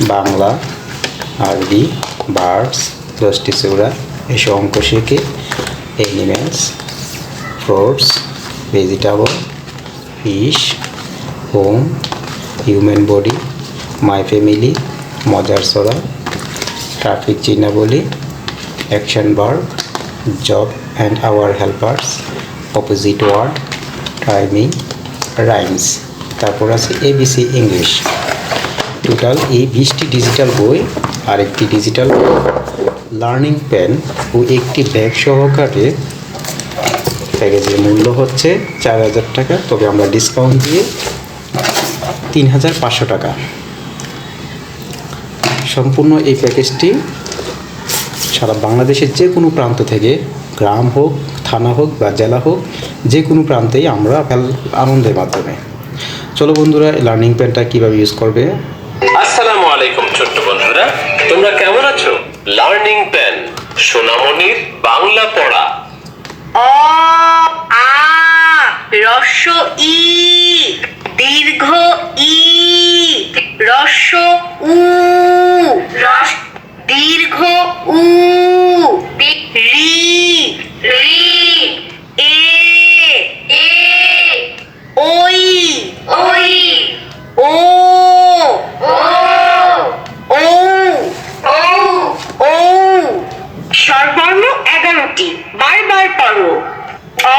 বাংলা, আরবি বার্ডস দশটি চৌড়া এসব অঙ্ক শিখে animals fruits, vegetable, fish, home, human body, my family, মজার সরা, traffic চিহ্নাবলী, action verb, job and our helpers, opposite word, timing, rhymes. তারপর আছে এবিসি ইংলিশ। টোটাল এই বিশটি ডিজিটাল বই আর একটি ডিজিটাল লার্নিং পেন ও একটি ব্যাগ সহকারে প্যাকেজের মূল্য হচ্ছে চার হাজার টাকা। তবে আমরা ডিসকাউন্ট দিয়ে তিন হাজার পাঁচশো টাকা। সম্পূর্ণ এই প্যাকেজটি সারা বাংলাদেশের যে কোনো প্রান্ত থেকে, গ্রাম হোক, থানা হোক বা জেলা হোক, যে কোনো প্রান্তেই আমরা আনন্দের মাধ্যমে। চলো বন্ধুরা লার্নিং পেনটা কীভাবে ইউজ করবে? আলাইকুম ছোট্ট বন্ধুরা, তোমরা কেমন আছো? লার্নিং প্যান সোনামণির বাংলা পড়া। অ, আ, রস্য, ই, দীর্ঘ, ই, রস্য, উ দীর্ঘ, উ। আন্টি বারবার পড়ো অ